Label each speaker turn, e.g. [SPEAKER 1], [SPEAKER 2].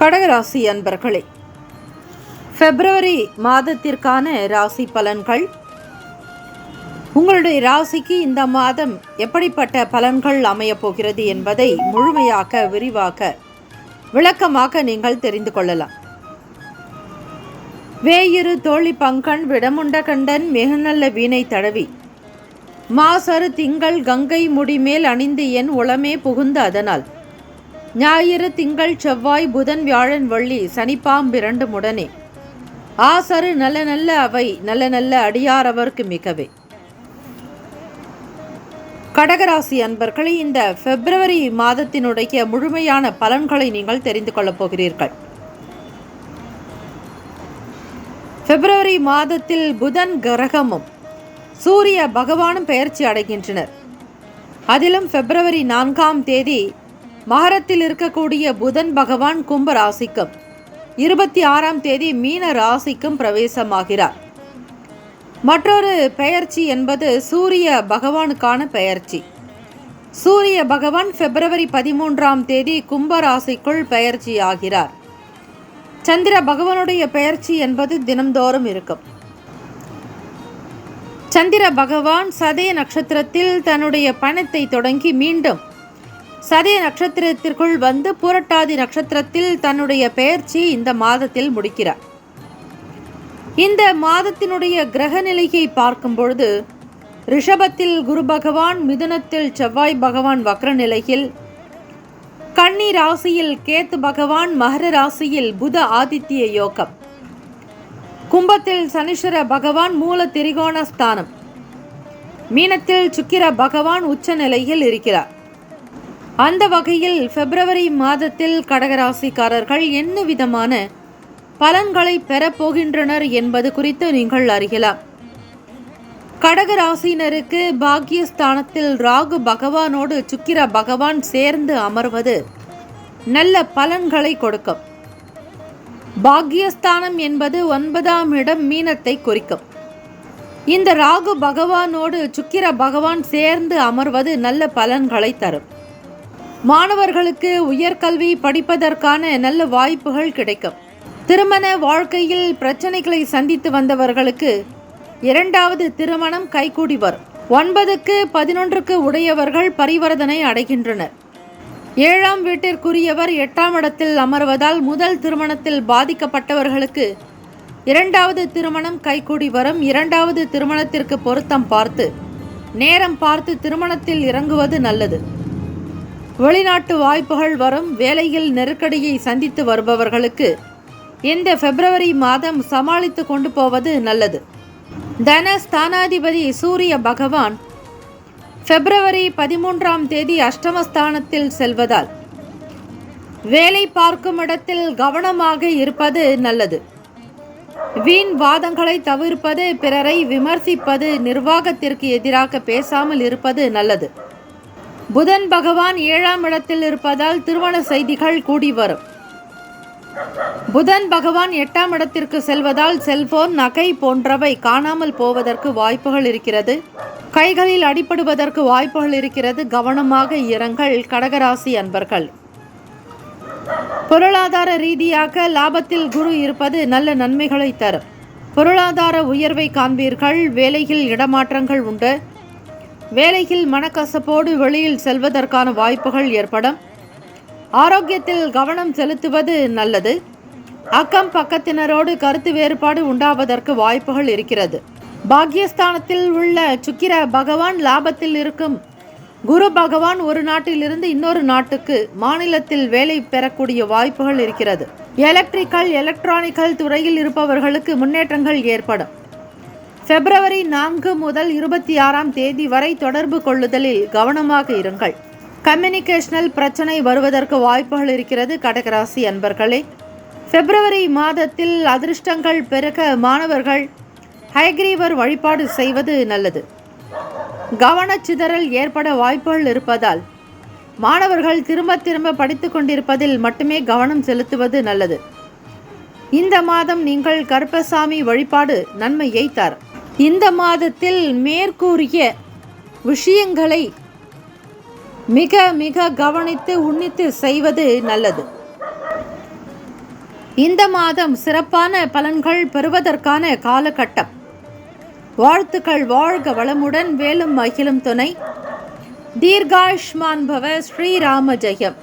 [SPEAKER 1] கடகராசி அன்பர்களே பிப்ரவரி மாதத்திற்கான ராசி பலன்கள். உங்களுடைய ராசிக்கு இந்த மாதம் எப்படிப்பட்ட பலன்கள் அமையப் போகிறது என்பதை முழுமையாக விரிவாக விளக்கமாக நீங்கள் தெரிந்து கொள்ளலாம். வேயிரு தோழி பங்கன் விடமுண்ட கண்டன் மிக நல்ல வீணை தடவி. மாசரு திங்கள் கங்கை முடிமேல் அணிந்து என் உளமே புகுந்த அதனால். ஞாயிறு திங்கள் செவ்வாய் புதன் வியாழன் வள்ளி சனிப்பாம்பிரண்டு முடனே ஆசரு நல்ல நல்ல அவை நல்ல நல்ல அடியாரவர்க்கு மிகவே. கடகராசி அன்பர்களே இந்த பிப்ரவரி மாதத்தினுடைய முழுமையான பலன்களை நீங்கள் தெரிந்து கொள்ளப் போகிறீர்கள். பிப்ரவரி மாதத்தில் புதன் கிரகமும் சூரிய பகவானும் பெயர்ச்சி அடைகின்றனர். அதிலும் பிப்ரவரி நான்காம் தேதி மகரத்தில் இருக்கக்கூடிய புதன் பகவான் கும்ப ராசிக்கும் இருபத்தி ஆறாம் தேதி மீன ராசிக்கும் பிரவேசமாகிறார். மற்றொரு பெயர்ச்சி என்பது சூரிய பகவானுக்கான பெயர்ச்சி. சூரிய பகவான் பிப்ரவரி பதிமூன்றாம் தேதி கும்பராசிக்குள் பெயர்ச்சி ஆகிறார் சந்திர பகவானுடைய பெயர்ச்சி என்பது தினம்தோறும் இருக்கும். சந்திர பகவான் சதய நட்சத்திரத்தில் தன்னுடைய பணத்தை தொடங்கி மீண்டும் சதய நட்சத்திரத்திற்குள் வந்து புரட்டாதி நட்சத்திரத்தில் தன்னுடைய பெயர்ச்சி இந்த மாதத்தில் முடிக்கிறார். இந்த மாதத்தினுடைய கிரக நிலையை பார்க்கும் பொழுது ரிஷபத்தில் குரு பகவான் மிதுனத்தில் செவ்வாய் பகவான் வக்ர நிலையில் கன்னி ராசியில் கேத்து பகவான் மகர ராசியில் புத ஆதித்ய யோகம். கும்பத்தில் சனீஸ்வர பகவான் மூல திரிகோண ஸ்தானம் மீனத்தில் சுக்கிர பகவான் உச்ச நிலையில் இருக்கிறார். அந்த வகையில் பிப்ரவரி மாதத்தில் கடகராசிக்காரர்கள் என்ன விதமான பலன்களை பெறப்போகின்றனர் என்பது குறித்து நீங்கள் அறியலாம். கடகராசினருக்கு பாக்கியஸ்தானத்தில் ராகு பகவானோடு சுக்கிர பகவான் சேர்ந்து அமர்வது நல்ல பலன்களை கொடுக்கும். பாக்கியஸ்தானம் என்பது ஒன்பதாம் இடம் மீனத்தை குறிக்கும். இந்த ராகு பகவானோடு சுக்கிர பகவான் சேர்ந்து அமர்வது நல்ல பலன்களை தரும். மாணவர்களுக்கு உயர்கல்வி படிப்பதற்கான நல்ல வாய்ப்புகள் கிடைக்கும். திருமண வாழ்க்கையில் பிரச்சனைகளை சந்தித்து வந்தவர்களுக்கு இரண்டாவது திருமணம் கைகூடி வரும். ஒன்பதுக்கு பதினொன்றுக்கு உடையவர்கள் பரிவர்த்தனை அடைகின்றனர். ஏழாம் வீட்டிற்குரியவர் எட்டாம் இடத்தில் அமர்வதால் முதல் திருமணத்தில் பாதிக்கப்பட்டவர்களுக்கு இரண்டாவது திருமணம் கைகூடி வரும். இரண்டாவது திருமணத்திற்கு பொருத்தம் பார்த்து நேரம் பார்த்து திருமணத்தில் இறங்குவது நல்லது. வெளிநாட்டு வாய்ப்புகள் வரும் வேலையில் நெருக்கடியை சந்தித்து வருபவர்களுக்கு இந்த பிப்ரவரி மாதம் சமாளித்து கொண்டு போவது நல்லது. தன ஸ்தானாதிபதி சூரிய பகவான் பிப்ரவரி பதிமூன்றாம் தேதி அஷ்டமஸ்தானத்தில் செல்வதால் வேலை பார்க்கும் இடத்தில் கவனமாக இருப்பது நல்லது. வீண் வாதங்களை தவிர்ப்பது பிறரை விமர்சிப்பது நிர்வாகத்திற்கு எதிராக பேசாமல் இருப்பது நல்லது. புதன் பகவான் ஏழாம் இடத்தில் இருப்பதால் திருமண செய்திகள் கூடி வரும். புதன் பகவான் எட்டாம் இடத்திற்கு செல்வதால் செல்போன் நகை போன்றவை காணாமல் போவதற்கு வாய்ப்புகள் இருக்கிறது. கைகளில் அடிபடுவதற்கு வாய்ப்புகள் இருக்கிறது. கவனமாக இறங்கள் கடகராசி அன்பர்கள். பொருளாதார ரீதியாக லாபத்தில் குரு இருப்பது நல்ல நன்மைகளை தரும். பொருளாதார உயர்வை காண்பீர்கள். வேலையில் இடமாற்றங்கள் உண்டு. வேலையில் மனக்கசப்போடு வெளியில் செல்வதற்கான வாய்ப்புகள் ஏற்படும். ஆரோக்கியத்தில் கவனம் செலுத்துவது நல்லது. அக்கம் பக்கத்தினரோடு கருத்து வேறுபாடு உண்டாவதற்கு வாய்ப்புகள் இருக்கிறது. பாக்யஸ்தானத்தில் உள்ள சுக்கிர பகவான் லாபத்தில் இருக்கும். குரு பகவான் ஒரு நாட்டிலிருந்து இன்னொரு நாட்டுக்கு மாநிலத்தில் வேலை பெறக்கூடிய வாய்ப்புகள் இருக்கிறது. எலக்ட்ரிக்கல் எலக்ட்ரானிக்கல் துறையில் இருப்பவர்களுக்கு முன்னேற்றங்கள் ஏற்படும். பிப்ரவரி நான்கு முதல் இருபத்தி ஆறாம் தேதி வரை தொடர்பு கொள்ளுதலில் கவனமாக இருங்கள். கம்யூனிகேஷனல் பிரச்சனை வருவதற்கு வாய்ப்புகள் இருக்கிறது கடகராசி அன்பர்களே. பிப்ரவரி மாதத்தில் அதிர்ஷ்டங்கள் பெருக மாணவர்கள் ஹைகிரீவர் வழிபாடு செய்வது நல்லது. கவனச்சிதறல் ஏற்பட வாய்ப்புகள் இருப்பதால் மாணவர்கள் திரும்ப திரும்ப படித்து கொண்டிருப்பதில் மட்டுமே கவனம் செலுத்துவது நல்லது. இந்த மாதம் நீங்கள் கருப்பசாமி வழிபாடு நன்மையை தரும். இந்த மாதத்தில் மேற்கூறிய விஷயங்களை மிக மிக கவனித்து உன்னித்து செய்வது நல்லது. இந்த மாதம் சிறப்பான பலன்கள் பெறுவதற்கான காலகட்டம். வாழ்த்துக்கள் வாழ்க வளமுடன் வேலும் மகிழும் துணை. தீர்காயுஷ்மான் பவ ஸ்ரீராம ஜெயம்.